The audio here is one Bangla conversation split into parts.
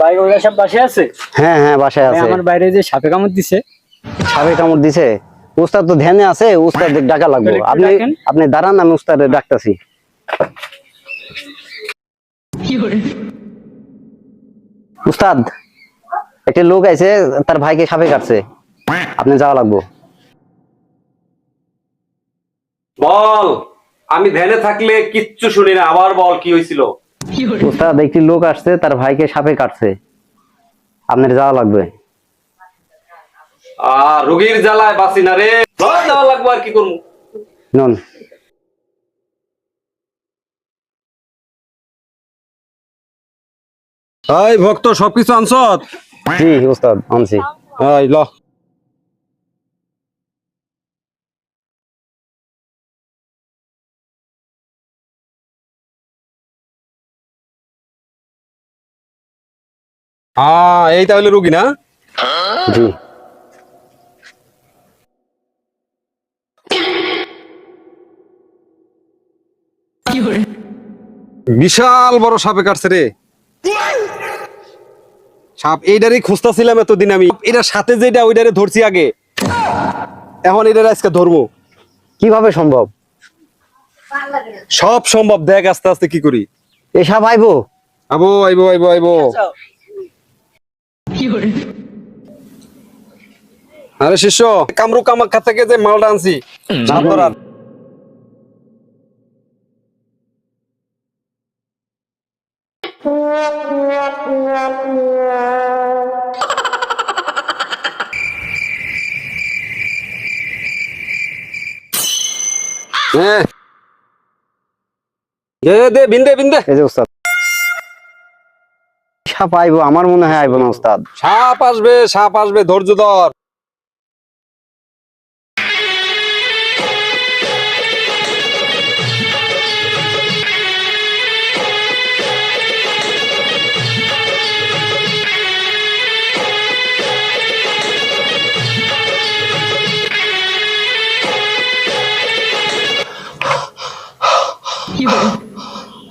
ভাই ওরা সব বাসে আছে? হ্যাঁ হ্যাঁ বাসায় আছে। আমার বাইরে যে সাপে কামড় দিছে। সাপে কামড় দিছে। উস্তাদ তো ধ্যানে আছে উস্তাদ ডাকা লাগবে। আপনি আপনি দাঁড়ান আমি উস্তাদের ডাকতাছি। উস্তাদ একটা লোক আছে তার ভাইকে সাপে কাটছে। আপনি যাওয়া লাগবো। বল আমি ধ্যানে থাকলে কিচ্ছু শুনি না আবার বল কি হয়েছিল উস্তাদ একটি লোক আসছে তার ভাইকে সাপে কাটছে। আপনার যাওয়া লাগবে। আর রোগীর জ্বালায় বাসি না রে। যাওয়া লাগবো আর কি করব? নন। এই ভক্ত সবকিছু আনছত জি উস্তাদ আনছি। এই ল। হ্যাঁ এই তাহলে রুগী না? জি। বিশাল বড় সাপে কাটছে রে। সাপ এইটারই খুঁজতেছিলাম এতদিন আমি। এটার সাথে যেটা ওইটারে ধরছি আগে। এখন এটার আজকে ধরবো। কীভাবে সম্ভব? সব সম্ভব। দেখ আস্তে আস্তে কি করি। এই সাপ আইবো? আবো আইবো আইবো আইবো। আরে শিষ্য কামরু কামাখ্যা থেকে যে মালটা আনছি হ্যাঁ। দে দে বিন্দে বিন্দে এই যে উস্তাদ সাপ আইবো আমার মনে হয় আইবো না উস্তাদ। সাপ আসবে সাপ আসবে ধৈর্য ধর।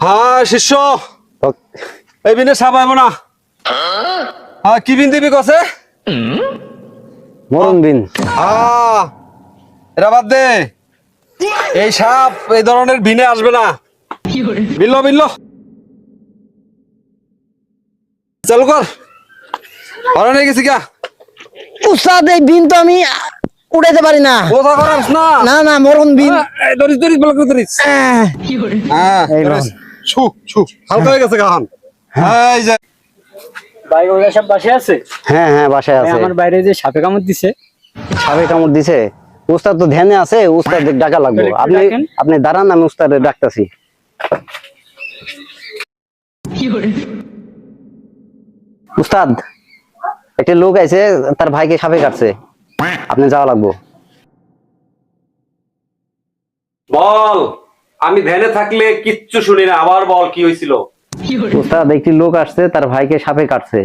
হ্যাঁ শিষ্য। এই আইব না। হ্যাঁ? কি বিন দিবি কছে? মরণ বিন। এটা বাদ দে। এই সাপ এই ধরনের ভিনে আসবে না। বিল্ল বিল্ল চালু কর। হরে নিয়ে গেছি গা। উস্তাদ এই বিন তো আমি উড়াইতে পারি না। কোথা করাস না। না না মরণ বিন। ধরিস ধরিস বলে করে ধরিস আহ, হ্যাঁ ছু হালকা হয়ে গেছে গাহান ভাই ওরা সব বাসে আছে? হ্যাঁ হ্যাঁ বাসায় আছে। আমার বাইরে যে সাপে কামড় দিছে। সাপে কামড় দিছে? উস্তাদ তো ধ্যানে আছে উস্তাদ ডাকা লাগবে। আপনি আপনি দাঁড়ান আমি উস্তাদের ডাকতাছি। উস্তাদ একটা লোক আছে তার ভাইকে সাপে কাটছে। আপনি যাওয়া লাগবো। বল আমি ধ্যানে থাকলে কিচ্ছু শুনি না আবার বল কি হয়েছিল উস্তাদ একটি লোক আসছে তার ভাইকে সাপে কাটছে।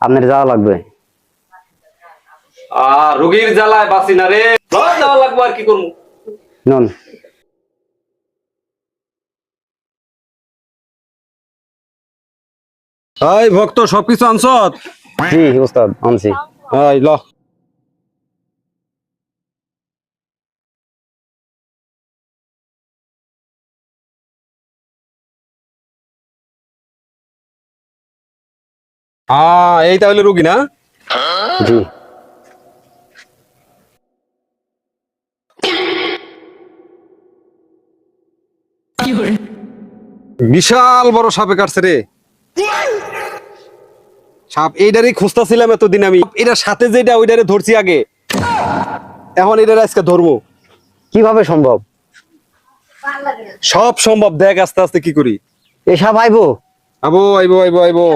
আপনার যাওয়া লাগবে। আর রোগীর জ্বালায় বাসি না রে। যাওয়া লাগবো আর কি করব? নন। এই ভক্ত সবকিছু আনছত জি উস্তাদ আনছি। এই ল। হ্যাঁ এই তাহলে রুগী না? জি। বিশাল বড় সাপে কাটছে রে। সাপ এইটারই খুঁজতেছিলাম এতদিন আমি। এটার সাথে যেটা ওইটারে ধরছি আগে। এখন এটার আজকে ধরবো। কীভাবে সম্ভব? সব সম্ভব। দেখ আস্তে আস্তে কি করি। এই সাপ আইবো? আবো আইবো আইবো আইবো।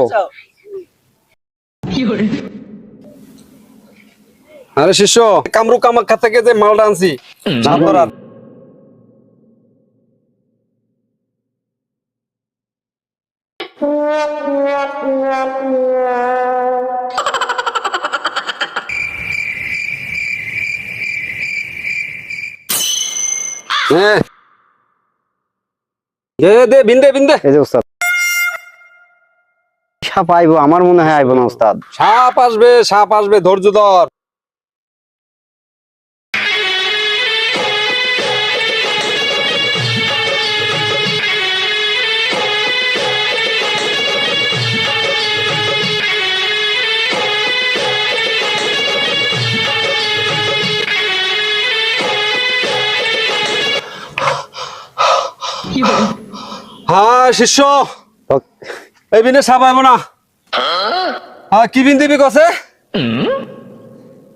আরে শিষ্য কামরু কামাখ্যা থেকে যে মালটা আনছি না হ্যাঁ। দে দে বিন্দে বিন্দে এই যে উস্তাদ সাপ আইবো আমার মনে হয় আইবো না উস্তাদ। সাপ আসবে সাপ আসবে ধৈর্য ধর। হ্যাঁ শিষ্য। এই বিনে সাপ আইব না। হ্যাঁ কি বিন দিবি কছে?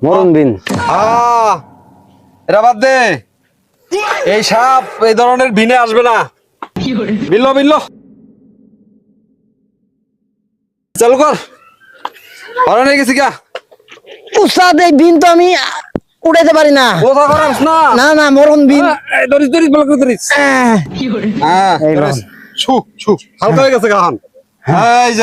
মরণ বিন। বাদ দে। এই সাপ এই ধরনের বিনে আসবে না। বিল্ল বিল্ল চালু কর। হরে নিয়ে গেছি গা। উস্তাদ এই বিন তো আমি উড়াইতে পারি না। কোথা করাস না। না না মরণ বিন। এই ধরিস ধরিস বলে করে? ধরিস। আহ, হ্যাঁ ছু হালকা হয়ে গেছে গাহান এই যে